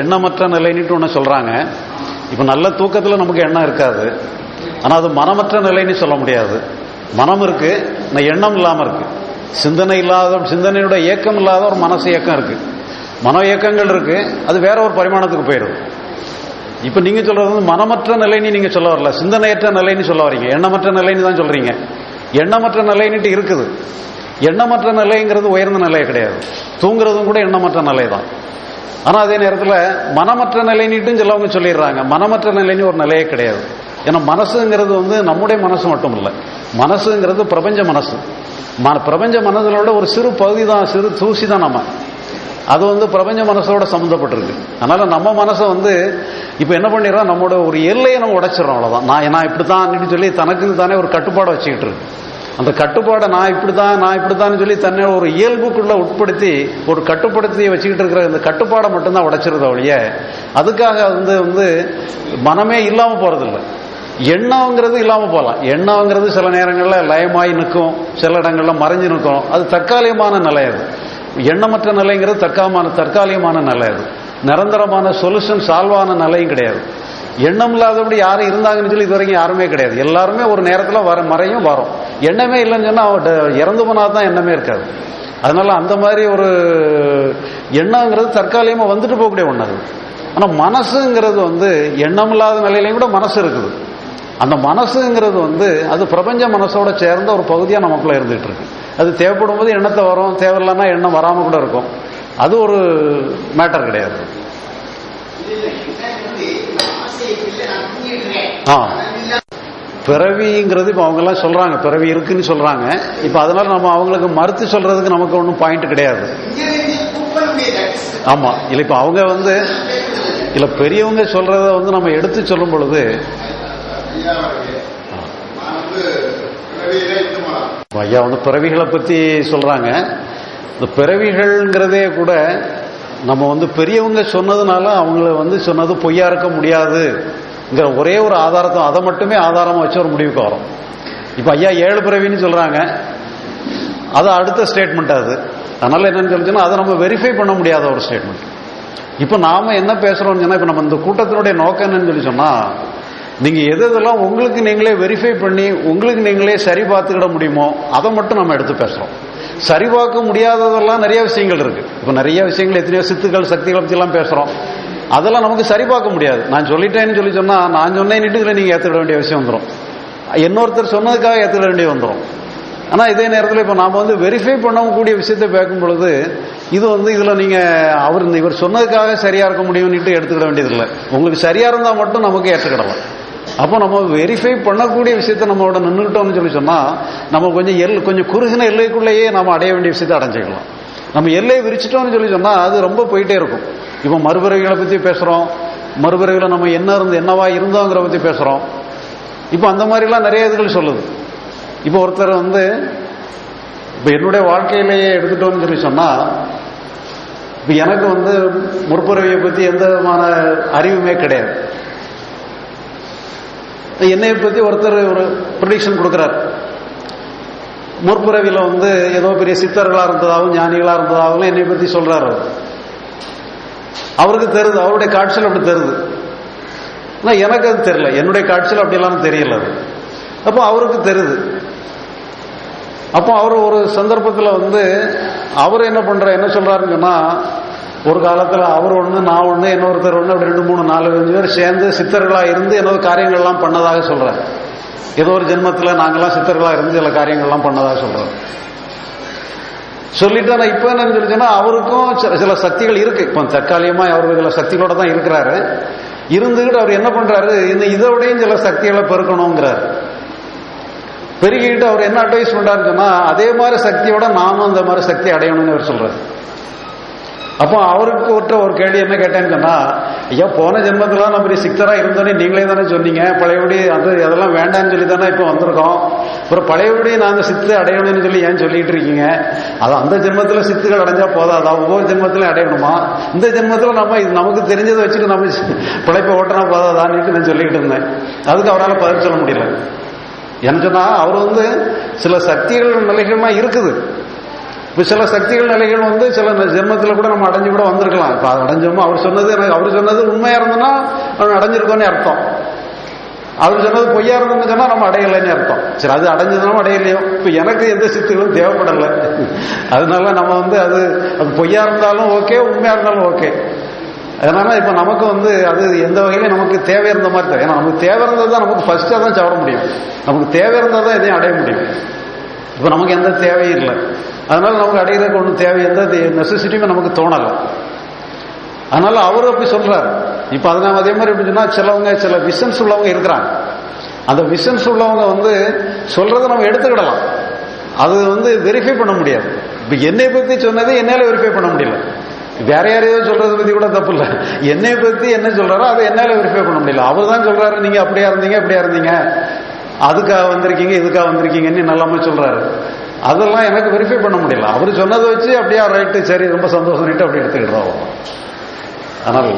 எண்ணமற்ற நிலைன்னுட்டு ஒன்று சொல்றாங்க. இப்போ நல்ல தூக்கத்தில் நமக்கு எண்ணம் இருக்காது. ஆனால் அது மனமற்ற நிலைன்னு சொல்ல முடியாது. மனம் இருக்கு ஆனால் எண்ணம் இல்லாமல் இருக்கு. சிந்தனை இல்லாத சிந்தனையோட இயக்கம் இல்லாத ஒரு மனசு இயக்கம் இருக்கு. மன இயக்கங்கள் இருக்கு அது வேற ஒரு பரிமாணத்துக்கு போயிடும் இப்போ நீங்க சொல்றது வந்து மனமற்ற நிலைன்னு நீங்க சொல்ல வரல. சிந்தனையற்ற நிலைன்னு சொல்ல வரீங்க. எண்ணமற்ற நிலைன்னு தான் சொல்றீங்க. எண்ணமற்ற நிலைன்னுட்டு இருக்குது. எண்ணமற்ற நிலைங்கிறது உயர்ந்த நிலையே கிடையாது. தூங்குறதும் கூட எண்ணமற்ற நிலை தான் ஆனால் அதே நேரத்தில் மனமற்ற நிலைன்னுட்டும் சிலவங்க சொல்லிடுறாங்க. மனமற்ற நிலைன்னு ஒரு நிலையே கிடையாது. ஏன்னா மனசுங்கிறது வந்து நம்முடைய மனசு மட்டும் இல்லை மனசுங்கிறது பிரபஞ்ச மனசு. ம- பிரபஞ்ச மனதிலோட ஒரு சிறு பகுதி தான் சிறு தூசி தான் நம்ம. அது வந்து பிரபஞ்ச மனசோட சம்மந்தப்பட்டிருக்கு. அதனால நம்ம மனசை வந்து இப்போ என்ன பண்ணிடுறோம்? நம்மளோட ஒரு எல்லையை நம்ம உடைச்சிடறோம் அவ்வளோதான் நான் நான் இப்படி தான் சொல்லி தனக்குன்னு தானே ஒரு கட்டுப்பாடை வச்சுக்கிட்டு இருக்கு அந்த கட்டுப்பாடை நான் இப்படி தான் நான் இப்படி தான் சொல்லி தன்னை ஒரு இயல்புக்குள்ள உட்படுத்தி ஒரு கட்டுப்படுத்தி வச்சுக்கிட்டு இருக்கிற இந்த கட்டுப்பாடை மட்டும்தான் உடைச்சிருந்த ஒழிய அதுக்காக வந்து வந்து மனமே இல்லாமல் போறதில்ல. எண்ணங்கிறது இல்லாம போகலாம். எண்ணங்கிறது சில நேரங்களில் லயமாய் நிற்கும் சில இடங்கள்ல மறைஞ்சு நிற்கும். அது தற்காலிகமான நிலை அது. எண்ணமற்ற நிலைங்கிறது தற்காலமான தற்காலிகமான நிலை அது. நிரந்தரமான சொல்யூஷன் சால்வான நிலையும் கிடையாது. எண்ணம் இல்லாதபடி யாரும் இருந்தாங்கன்னு சொல்லி இது வரைக்கும் யாருமே கிடையாது. எல்லாருமே ஒரு நேரத்தில் வர மறையும் வரும். எண்ணமே இல்லைன்னு சொன்னா அவன் இறந்து போனால் தான் எண்ணமே இருக்காது. அதனால அந்த மாதிரி ஒரு எண்ணங்கிறது தற்காலிகமாக வந்துட்டு போகக்கூடிய ஒன்று அது. ஆனால் மனசுங்கிறது வந்து எண்ணம் இல்லாத நிலையிலையும் கூட மனசு இருக்குது. அந்த மனசுங்கிறது வந்து அது பிரபஞ்ச மனசோட சேர்ந்த ஒரு பகுதியாக நமக்குள்ள இருந்துகிட்டு இருக்கு. அது தேவைப்படும் போது எண்ணத்தை வரும் தேவையில்லைன்னா எண்ணம் வராமல் கூட இருக்கும். அது ஒரு மேட்டர் கிடையாது. ஆ. பிறவிங்கிறது இப்போ அவங்கெல்லாம் சொல்றாங்க. பிறவி இருக்குன்னு சொல்றாங்க. இப்போ அதனால நம்ம அவங்களுக்கு மறுத்து சொல்றதுக்கு நமக்கு ஒன்றும் பாயிண்ட் கிடையாது. ஆமா. இல்லை இப்போ அவங்க வந்து இல்ல பெரியவங்க சொல்றத வந்து நம்ம எடுத்து சொல்லும் பொழுது ஐயா வந்து பிறவிகளை பத்தி சொல்றாங்க. இந்த பிறவிகள்ங்கிறதே கூட நம்ம வந்து பெரியவங்க சொன்னதுனால அவங்கள வந்து சொன்னது பொய்யா இருக்க முடியாது. ஒரே ஒரு ஆதாரத்தை அதை மட்டுமே ஆதாரமா வச்சு ஒரு முடிவுக்கு வரும். இப்ப ஐயா ஏழு பிறவின்னு சொல்றாங்க. அது அடுத்த ஸ்டேட்மெண்ட் அது. அதனால என்னன்னு சொல்லிச்சுன்னா அதை நம்ம வெரிஃபை பண்ண முடியாத ஒரு ஸ்டேட்மெண்ட் இப்போ நாம என்ன பேசுகிறோம்னு சொன்னால் இப்ப நம்ம இந்த கூட்டத்தினுடைய நோக்கம் என்னன்னு சொல்லி சொன்னா நீங்க எது எதெல்லாம் உங்களுக்கு நீங்களே வெரிஃபை பண்ணி உங்களுக்கு நீங்களே சரி பார்த்துக்கிட முடியுமோ அதை மட்டும் நம்ம எடுத்து பேசுறோம். சரி பார்க்க முடியாததெல்லாம் நிறைய விஷயங்கள் இருக்கு. இப்போ நிறைய விஷயங்கள் எத்தனையோ சித்துக்கள் சக்திகளை பத்தி எல்லாம் பேசுறோம். அதெல்லாம் நமக்கு சரி பார்க்க முடியாது. நான் சொல்லிட்டேன்னு சொல்லி சொன்னா நான் சொன்னேன்னுட்டு இதுல நீங்க ஏத்துக்கிட வேண்டிய விஷயம் வந்துடும் இன்னொருத்தர் சொன்னதுக்காக ஏத்துக்கிட வேண்டிய வந்துடும் ஆனா இதே நேரத்தில் இப்போ நாம வந்து வெரிஃபை பண்ணக்கூடிய விஷயத்தை பேக்கும் பொழுது இது வந்து இதுல நீங்க அவர் இந்த இவர் சொன்னதுக்காக சரியா இருக்க முடியும்னுட்டு எடுத்துக்கிட வேண்டியதில்லை. உங்களுக்கு சரியா இருந்தா மட்டும் நமக்கு ஏற்றுக்கிடலாம் அப்போ நம்ம வெரிஃபை பண்ணக்கூடிய விஷயத்தை நம்மளோட நின்றுக்கிட்டோம்னு சொல்லி சொன்னா நம்ம கொஞ்சம் எல் கொஞ்சம் குறுகின எல்லைக்குள்ளேயே நம்ம அடைய வேண்டிய விஷயத்தை அடைஞ்சிக்கலாம். நம்ம எல்லையை விரிச்சிட்டோம்னு சொல்லி சொன்னா அது ரொம்ப போயிட்டே இருக்கும். இப்போ மறுபிறவிகளை பத்தி பேசுறோம். மறுபிறவிகளை நம்ம என்ன இருந்து என்னவா இருந்தோங்கிற பத்தி பேசுறோம். இப்போ அந்த மாதிரிலாம் நிறைய இதுகள் சொல்லுது. இப்போ ஒருத்தர் வந்து இப்போ என்னுடைய வாழ்க்கையிலேயே எடுத்துட்டோம்னு சொல்லி சொன்னா இப்போ எனக்கு வந்து முற்புறவியை பத்தி எந்த விதமான அறிவுமே கிடையாது. என்னைய பத்தி ஒருத்தர் ஒரு ப்ரொடிக்ஷன் கொடுக்குறாரு. முற்புறவில வந்து ஏதோ பெரிய சித்தர்களா இருந்ததாகவும் ஞானிகளா இருந்ததாகவும் என்னை பத்தி சொல்றாரு அவருக்கு தெரியுது அவருடைய காட்சியில் அப்படி தெரியுது ஆனால் எனக்கு அது தெரியல. என்னுடைய காட்சியில் அப்படிலாம் தெரியல அது. அப்போ அவருக்கு தெரியுது அப்போ அவர் ஒரு சந்தர்ப்பத்தில் வந்து அவர் என்ன பண்ற என்ன சொல்றாருன்னு ஒரு காலத்தில் அவர் ஒன்று நான் ஒன்று இன்னொருத்தர் ஒன்று அப்படி ரெண்டு மூணு நாலு அஞ்சு பேர் சேர்ந்து சித்தர்களாக இருந்து என்னோட காரியங்கள்லாம் பண்ணதாக சொல்கிறேன் ஏதோ ஒரு ஜென்மத்தில் நாங்கள்லாம் சித்தர்களாக இருந்து சில காரியங்கள்லாம் பண்ணதாக சொல்கிறோம் சொல்லிட்டு நான் இப்போ என்னன்னு சொல்லி அவருக்கும் சில- சில சக்திகள் இருக்கு. இப்போ தற்காலிகமாக அவர் சில சக்திகளோட தான் இருக்கிறாரு. இருந்துகிட்டு அவர் என்ன பண்ணுறாரு இன்னும் இதோடையும் சில சக்திகளை பெருக்கணுங்கிறாரு. பெருகிட்டு அவர் என்ன அட்வைஸ் பண்றாருன்னு சொன்னால் அதே மாதிரி சக்தியோட நானும் அந்த மாதிரி சக்தி அடையணும்னு அவர் சொல்கிறார் அப்போ அவருக்கு ஒருத்த ஒரு கேள்வி என்ன கேட்டேன்னு சொன்னால் ஐயா போன ஜென்மத்திலாம் நம்ம இப்படி சித்தரா இருந்தோன்னே நீங்களே தானே சொன்னீங்க. பழையபடி அது அதெல்லாம் வேண்டாம்னு சொல்லி தானே இப்போ வந்திருக்கோம். அப்புறம் பழையபடி நாங்கள் சித்து அடையணும்னு சொல்லி ஏன் சொல்லிட்டு இருக்கீங்க? அது அந்த ஜென்மத்தில் சித்துகள் அடைஞ்சா போதாதா. ஒவ்வொரு ஜென்மத்திலும் அடையணுமா? இந்த ஜென்மத்தில் நம்ம இது நமக்கு தெரிஞ்சதை வச்சுட்டு நம்ம பிழைப்பை ஓட்டினா போதாதான்னு நான் சொல்லிக்கிட்டு இருந்தேன். அதுக்கு அவரால் பதில் சொல்ல முடியல. என்ன அவர் வந்து சில சக்திகள் நிலைகள்லாம் இருக்குது. இப்போ சில சக்திகள் நிலைகள் வந்து சில ஜென்மத்தில் கூட நம்ம அடைஞ்சு கூட வந்திருக்கலாம். இப்போ அது அடைஞ்சோமோ? அவர் சொன்னது எனக்கு அவர் சொன்னது உண்மையாக இருந்ததுன்னா அவன் அடைஞ்சிருக்கோன்னு அர்த்தம். அவர் சொன்னது பொய்யா இருந்ததுன்னு சொன்னால் நம்ம அடையலைன்னு அர்த்தம். சரி அது அடைஞ்சதுனாலும் அடையலையோ? இப்போ எனக்கு எந்த சித்துகளும் தேவைப்படலை. அதனால நம்ம வந்து அது அது பொய்யா இருந்தாலும் ஓகே உண்மையாக இருந்தாலும் ஓகே. அதனால இப்போ நமக்கு வந்து அது எந்த வகையிலும் நமக்கு தேவை இருந்த மாதிரி தான் ஏன்னா நமக்கு தேவை இருந்தது தான் நமக்கு ஃபஸ்ட்டாக தான் சாப்பிட முடியும். நமக்கு தேவை இருந்தால் தான் எதையும் அடைய முடியும். இப்போ நமக்கு எந்த தேவையும் இல்லை. அதனால நமக்கு அடையிறதுக்கு ஒன்றும் தேவை எந்த நெசசிட்டியுமே நமக்கு தோணலை. அதனால அவரும் அப்படி சொல்றாரு. இப்ப நான் அதே மாதிரி எப்படி சொன்னா சிலவங்க சில விஷன்ஸ் உள்ளவங்க இருக்கிறாங்க. அந்த விஷன்ஸ் உள்ளவங்க வந்து சொல்றதை நம்ம எடுத்துக்கிடலாம். அது வந்து வெரிஃபை பண்ண முடியாது. இப்ப என்னை பத்தி சொன்னதை என்னால வெரிஃபை பண்ண முடியல. வேற யாரையோ சொல்றதை பத்தி கூட தப்பு இல்லை. என்னை பத்தி என்ன சொல்றாரோ அதை என்னால வெரிஃபை பண்ண முடியல. அவர் தான் சொல்றாரு நீங்க அப்படியா இருந்தீங்க இப்படியா இருந்தீங்க. அதுக்காக வந்திருக்கீங்க இதுக்காக வந்திருக்கீங்கன்னு நல்லாம சொல்றாரு. அதெல்லாம் எனக்கு வெரிஃபை பண்ண முடியல. அவர் சொன்னதை வச்சு அப்படியா ரைட்டு சரி ரொம்ப சந்தோஷம் அப்படி எடுத்துக்கிடுறோம் ஆனால்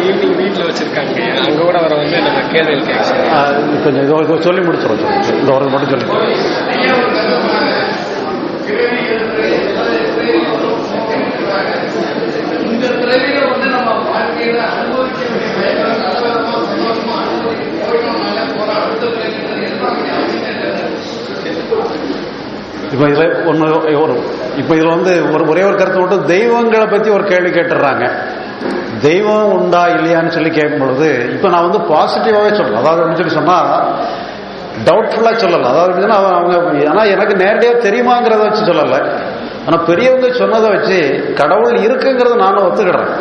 ஈவினிங் வீட்டில் வச்சிருக்காங்க அங்க கூட அவரை வந்து நம்ம ஆஹ், கொஞ்சம் இதோ சொல்லி முடிச்சிடும் இந்த ஒரு மட்டும் சொல்லி இப்போ இதில் ஒன்று ஒரு இப்போ இதில் வந்து ஒரு ஒரே ஒரு கருத்து மட்டும் தெய்வங்களை பற்றி ஒரு கேள்வி கேட்டுடுறாங்க தெய்வம் உண்டா இல்லையான்னு சொல்லி கேட்கும் பொழுது இப்போ நான் வந்து பாசிட்டிவாகவே சொல்லலாம் அதாவது அப்படின்னு சொல்லி சொன்னால் டவுட்ஃபுல்லாக சொல்லலை. அதாவது எப்படின்னா அவங்க ஆனால் எனக்கு நேரடியாக தெரியுமாங்கிறத வச்சு சொல்லலை. ஆனால் பெரியவங்க சொன்னதை வச்சு கடவுள் இருக்குங்கிறத நானும் ஒத்துக்கிடுறேன்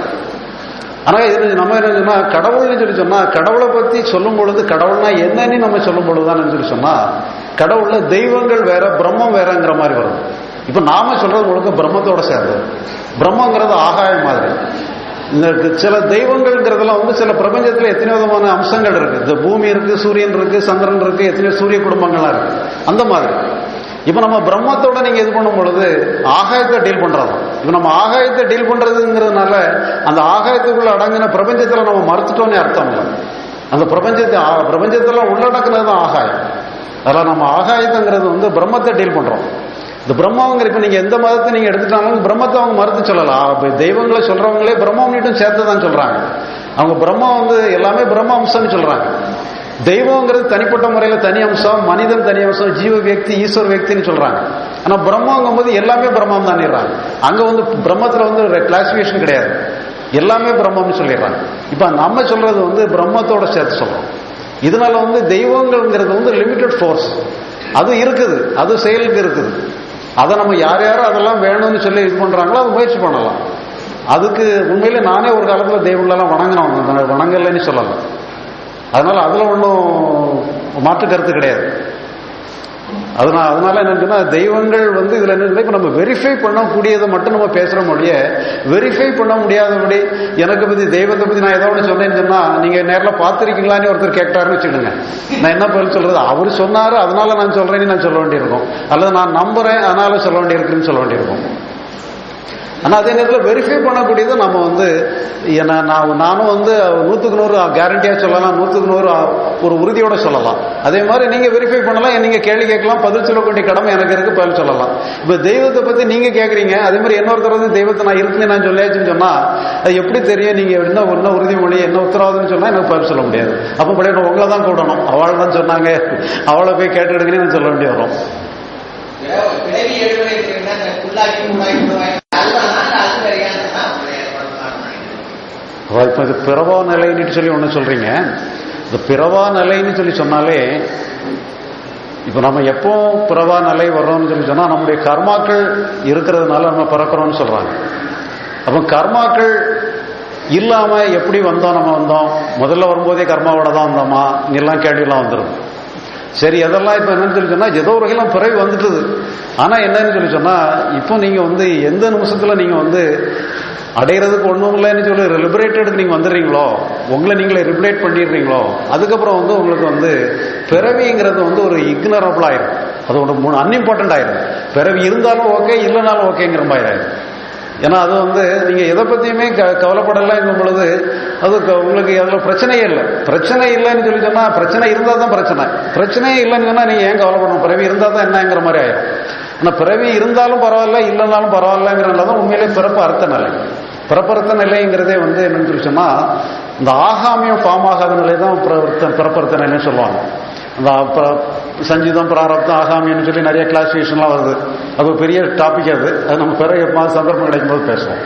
ஆனால் இது நம்ம என்ன சொன்னா கடவுள்னு சொல்லி சொன்னா கடவுளை பத்தி சொல்லும் பொழுது கடவுள்னா என்னன்னு நம்ம சொல்லும் பொழுதுதான் சொல்லி சொன்னா கடவுள்ல தெய்வங்கள் வேற பிரம்மம் வேறங்கிற மாதிரி வரும். இப்ப நாம சொல்றது உங்களுக்கு பிரம்மத்தோட சேர்ந்தது பிரம்மங்கிறது ஆகாயம் மாதிரி. இந்த சில தெய்வங்கள்ங்கிறதுலாம் வந்து சில பிரபஞ்சத்தில் எத்தனை விதமான அம்சங்கள் இருக்கு. இந்த பூமி இருக்கு சூரியன் இருக்கு சந்திரன் இருக்கு எத்தனையோ சூரிய குடும்பங்கள்லாம் இருக்கு. அந்த மாதிரி. இப்ப நம்ம பிரம்மத்தோட நீங்க இது பண்ணும் பொழுது ஆகாயத்தை டீல் பண்றோம். இப்ப நம்ம ஆகாயத்தை டீல் பண்றதுங்கிறதுனால அந்த ஆகாயத்துக்குள்ள அடங்கின பிரபஞ்சத்துல நம்ம மறுத்துட்டோன்னே அர்த்தம் இல்லை. அந்த பிரபஞ்சத்தை பிரபஞ்சத்தெல்லாம் உள்ளடக்குனது தான் ஆகாயம். அதெல்லாம் நம்ம ஆகாயத்துங்கிறது வந்து பிரம்மத்தை டீல் பண்றோம். இந்த பிரம்மங்கிற இப்ப நீங்க எந்த மதத்தை நீங்க எடுத்துட்டாலும் பிரம்மத்தை அவங்க மறுத்து சொல்லலாம். தெய்வங்களை சொல்றவங்களே பிரம்மம் சேர்த்து தான் சொல்றாங்க. அவங்க பிரம்மா வந்து எல்லாமே பிரம்ம அம்சம்னு சொல்றாங்க. தெய்வங்கிறது தனிப்பட்ட முறையில தனி அம்சம் மனிதன் தனி அம்சம் ஜீவ வியக்தி ஈஸ்வர வியக்தின்னு சொல்றாங்க. ஆனா பிரம்மங்கும் போது எல்லாமே பிரம்மம் தானிடுறாங்க அங்க வந்து பிரம்மத்துல வந்து ஒரு கிளாசிபிகேஷன் கிடையாது. எல்லாமே பிரம்மம்னு சொல்லிடுறாங்க. இப்ப நம்ம சொல்றது வந்து பிரம்மத்தோட சேர்த்து சொல்றோம். இதனால வந்து தெய்வங்கள்ங்கிறது வந்து லிமிட்டட் ஃபோர்ஸ் அது இருக்குது அது செயலுக்கு இருக்குது. அதை நம்ம யார் யாரும் அதெல்லாம் வேணும்னு சொல்லி இது பண்றாங்களோ அது முயற்சி பண்ணலாம். அதுக்கு உண்மையில நானே ஒரு காலத்துல தெய்வங்களெல்லாம் வணங்கினவங்க வணங்கலைன்னு சொல்லலாம். அதனால அதுல ஒன்றும் மாற்று கருத்து கிடையாது. அதனால அதனால என்னன்னு தெய்வங்கள் வந்து இதுல என்ன இப்ப நம்ம வெரிஃபை பண்ணக்கூடியதை மட்டும் நம்ம பேசுற மொழிய வெரிஃபை பண்ண முடியாதபடி எனக்கு பத்தி தெய்வத்தை பத்தி நான் ஏதோ ஒன்று சொன்னேன்னு சொன்னா நீங்க நேரில் பார்த்துருக்கீங்களான்னு ஒருத்தர் கேட்டாருன்னு வச்சுக்கோங்க. நான் என்ன பதில் சொல்றது? அவர் சொன்னாரு அதனால நான் சொல்றேன்னு நான் சொல்ல வேண்டியிருக்கும். அல்லது நான் நம்புறேன் அதனால சொல்ல வேண்டியிருக்குன்னு சொல்ல வேண்டியிருக்கும். ஆனால் அதே நேரத்தில் வெரிஃபை பண்ணக்கூடியதை நம்ம வந்து என்ன நான் நானும் வந்து நூற்றுக்கு நூறு கேரண்டியாக சொல்லலாம் நூற்றுக்கு நூறு ஒரு உறுதியோட சொல்லலாம். அதே மாதிரி நீங்கள் வெரிஃபை பண்ணலாம் நீங்கள் கேள்வி கேட்கலாம் பதில் சொல்லக்கூடிய கடமை எனக்கு இருக்குது பதில் சொல்லலாம். இப்போ தெய்வத்தை பற்றி நீங்கள் கேட்குறீங்க அதே மாதிரி இன்னொருத்தர் வந்து தெய்வத்தை நான் இருக்குன்னு நான் சொல்லியாச்சுன்னு சொன்னால் அது எப்படி தெரியும்? நீங்கள் என்ன என்ன உறுதிமொழி என்ன உத்தரவாதம்னு சொன்னால் எனக்கு பதில் சொல்ல முடியாது. அப்போ படி உங்களை தான் கூடணும் அவளை தான் சொன்னாங்க. அவளை போய் கேட்டு கேட்டுக்கிடுங்கன்னு சொல்ல வேண்டி வரும் பிறவி எழுவரை இருக்குன்னா இந்த புல்லாக்கி மூடாக்கி மூடாக்கி அதுதான் அது வரையான அப்ப இப்போ இது பிறவா நிலைன்னு சொல்லி ஒன்று சொல்றீங்க. இந்த பிறவா நிலைன்னு சொல்லி சொன்னாலே இப்போ நம்ம எப்போ பிறவா நிலை வர்றோம்னு சொல்லி சொன்னால் நம்முடைய கர்மாக்கள் இருக்கிறதுனால நம்ம பிறக்கிறோம்னு சொல்றாங்க. அப்போ கர்மாக்கள் இல்லாம எப்படி வந்தோம் நம்ம வந்தோம்? முதல்ல வரும்போதே கர்மாவோட தான் வந்தோமா? எல்லாம் கேள்வியெல்லாம் வந்துடும் சரி அதெல்லாம் இப்போ என்னன்னு சொல்லி சொன்னால் ஏதோ ஒரு பிறவி வந்துட்டுது. ஆனால் என்னன்னு சொல்லி சொன்னால் இப்போ நீங்கள் வந்து எந்த நிமிஷத்தில் நீங்கள் வந்து அடையிறதுக்கு ஒண்ணும் இல்லைன்னு சொல்லி லிபரேட்டடுக்கு நீங்க வந்துடுறீங்களோ உங்களை நீங்களே ரிப்ளேட் பண்ணிடுறீங்களோ அதுக்கப்புறம் வந்து உங்களுக்கு வந்து பிறவிங்கிறது வந்து ஒரு இக்னரபிள் ஆயிரும். அது ஒரு மூணு அன்இம்பார்ட்டன்ட் ஆயிரும். பிறவி இருந்தாலும் ஓகே இல்லைனாலும் ஓகேங்கிற மாதிரி ஆயிரும். ஏன்னா அது வந்து நீங்க எதை பத்தியுமே க கவலைப்படலைங்கும் பொழுது அது உங்களுக்கு அதுல பிரச்சனையே இல்லை. பிரச்சனை இல்லைன்னு சொல்லி சொன்னா பிரச்சனை இருந்தா தான் பிரச்சனை. பிரச்சனையே இல்லைன்னு சொன்னா நீங்க ஏன் கவலைப்படணும்? பிறவி இருந்தா தான் என்னங்கிற மாதிரி ஆயிரும். ஆனால் பிறவி இருந்தாலும் பரவாயில்ல இல்லைனாலும் பரவாயில்லங்கிறனால தான் உண்மையிலே பிறப்பு அர்த்த நிலை. பிறப்பர்த்த நிலைங்கிறதே வந்து என்னன்னு சொல்லி சொன்னால் இந்த ஆகாமியம் ஃபார்ம் ஆகாத நிலை தான் பிறப்பறுத்த பிறப்பறுத்த நிலைன்னு சொல்லுவாங்க. அந்த சஞ்சீதம் பிராரப்தம் ஆகாமியம்னு சொல்லி நிறைய கிளாசிஃபிகேஷன்லாம் வருது. அது ஒரு பெரிய டாபிக் அது. அது நம்ம பிறகு எப்போ சந்தர்ப்பம் கிடைக்கும் போது பேசுவோம்.